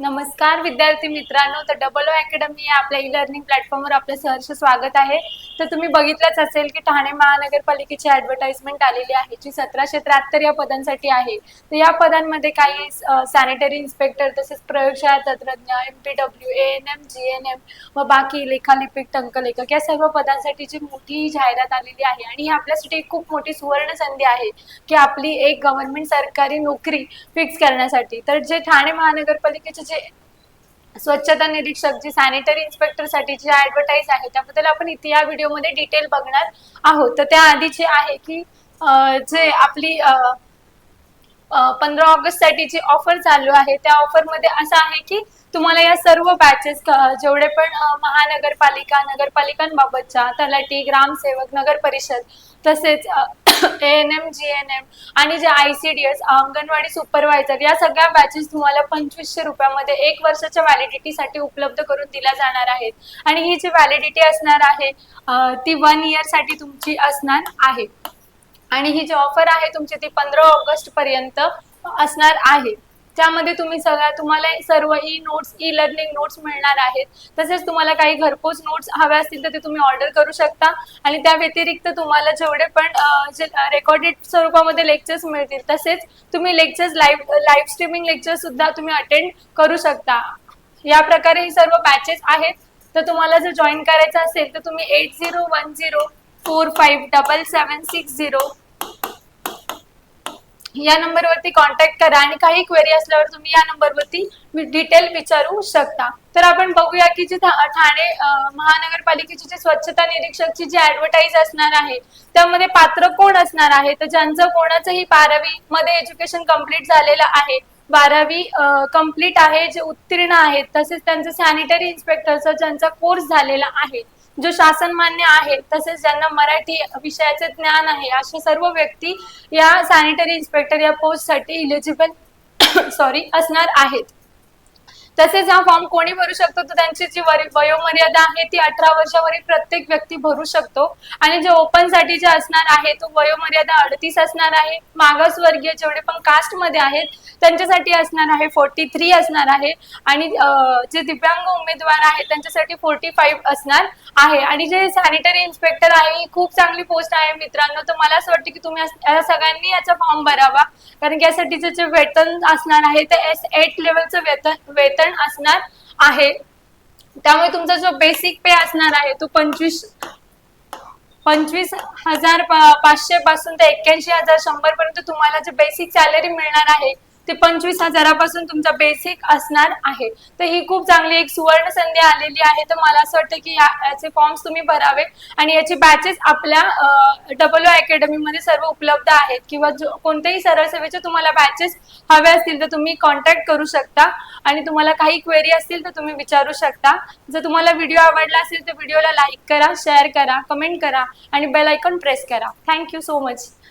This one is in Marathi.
नमस्कार विद्यार्थी मित्रांनो. तर डबल ओ अकॅडमी या आपल्या ई लर्निंग प्लॅटफॉर्मवर आपलं सहर्ष स्वागत आहे. तर तुम्ही बघितलंच असेल की ठाणे महानगरपालिकेची ऍडव्हर्टाइजमेंट आलेली आहे जी सतराशे त्र्याहत्तर या पदांसाठी आहे. तर या पदांमध्ये काही सॅनिटरी इन्स्पेक्टर तसेच प्रयोगशाळा तंत्रज्ञ M P W A N M G N M व बाकी लेखालिपिक टंकलेखक या सर्व पदांसाठीची मोठी जाहिरात आलेली आहे. आणि ही आपल्यासाठी एक खूप मोठी सुवर्ण संधी आहे की आपली एक गव्हर्नमेंट सरकारी नोकरी फिक्स करण्यासाठी. तर जे ठाणे महानगरपालिकेचे जे स्वच्छता निरीक्षक जी सॅनिटरी इन्स्पेक्टरसाठी जी ऍडव्हर्टाईज आहे त्याबद्दल आपण इथे या व्हिडिओमध्ये डिटेल बघणार आहोत. तर त्या आधीचे आहे की जे आपली पंधरा ऑगस्ट साठीची ऑफर चालू आहे त्या ऑफरमध्ये असं आहे की तुम्हाला या सर्व बॅचेस जेवढे पण महानगरपालिका नगरपालिकांबाबतच्या तलाठी ग्रामसेवक नगर परिषद तसेच A N M G N M आणि J I C D S anganwadi supervisor या सगळ्या बॅचेस तुम्हाला पंचवीसशे रुपयामध्ये एक वर्षाच्या व्हॅलिडिटीसाठी उपलब्ध करून दिल्या जाणार आहेत. आणि ही जी व्हॅलिडिटी असणार आहे ती वन इयरसाठी तुमची असणार आहे. आणि ही जी ऑफर आहे तुमची ती पंधरा ऑगस्ट पर्यंत असणार आहे. त्यामध्ये तुम्ही सगळ्या तुम्हाला सर्व e notes e learning notes मिळणार आहेत. तसेच तुम्हाला काही घरपोच नोट्स हव्या असतील तर ते तुम्ही ऑर्डर करू शकता. आणि त्या व्यतिरिक्त तुम्हाला जेवढे पण जे रेकॉर्डेड स्वरूपामध्ये लेक्चर्स मिळतील तसेच तुम्ही lectures live live streaming lecture सुद्धा तुम्ही अटेंड करू शकता. या प्रकारे ही सर्व बॅचेस आहेत. तर तुम्हाला जर जॉईन करायचं असेल तर तुम्ही eight zero one zero four five double seven six zero या नंबरवरती कॉन्टॅक्ट करा आणि काही क्वेरी असल्यावर तुम्ही या नंबरवरती डिटेल विचारू शकता. तर आपण बघूया की जी ठा- ठाणे महानगरपालिकेची जी स्वच्छता निरीक्षकची जी ऍडव्हर्टाईज असणार आहे त्यामध्ये पात्र कोण असणार आहे? तर ज्यांचं कोणाचंही बारावी मध्ये एज्युकेशन कंप्लीट झालेलं आहे बारावी कंप्लीट आहे जे उत्तीर्ण आहेत तसेच त्यांचं सॅनिटरी इन्स्पेक्टरचा ज्यांचा कोर्स झालेला आहे जो शासन मान्य आहे तसेच ज्यांना मराठी विषयाचे ज्ञान आहे अशा सर्व व्यक्ती या सॅनिटरी इन्स्पेक्टर या पोस्टसाठी इलिजिबल सॉरी असणार आहेत. तसेच हा फॉर्म कोणी भरू शकतो? तर त्यांची जी वयोमर्यादा आहे ती अठरा वर्षावरील प्रत्येक व्यक्ती भरू शकतो. आणि जे ओपनसाठी जे असणार आहे तो वयोमर्यादा अडतीस असणार आहे. मागासवर्गीय जेवढे पण कास्टमध्ये आहेत त्यांच्यासाठी असणार आहे फोर्टी थ्री असणार आहे. आणि जे दिव्यांग उमेदवार आहेत त्यांच्यासाठी फोर्टी फाईव्ह असणार आहे. आणि जे सॅनिटरी इन्स्पेक्टर आहे ही खूप चांगली पोस्ट आहे मित्रांनो. तर मला असं वाटतं की तुम्ही या सगळ्यांनी याचा फॉर्म भरावा. कारण की यासाठीचं जे वेतन असणार आहे ते एस एट लेवलचं वेतन वेतन असणार आहे. त्यामुळे तुमचा जो बेसिक पे असणार आहे तो पंचवीस पंचवीस हजार पाचशे पासून ते एक्क्याऐंशी हजार शंभर पर्यंत तुम्हाला जे बेसिक सॅलरी मिळणार आहे ते पंचवीस हजारापासून तुमचा बेसिक असणार आहे. तर ही खूप चांगली एक सुवर्ण संधी आलेली आहे. तर मला असं वाटतं की या- याचे फॉर्म्स तुम्ही भरावे. आणि याचे बॅचेस आपल्या डबल अकॅडमी मध्ये सर्व उपलब्ध आहेत. किंवा जो कोणत्याही सरळ सेवेचे तुम्हाला बॅचेस हवे असतील तर तुम्ही कॉन्टॅक्ट करू शकता. आणि तुम्हाला काही क्वेरी असतील तर तुम्ही विचारू शकता. जर तुम्हाला व्हिडिओ आवडला असेल तर व्हिडिओला लाईक करा शेअर करा कमेंट करा आणि बेल आयकॉन प्रेस करा. Thank you so much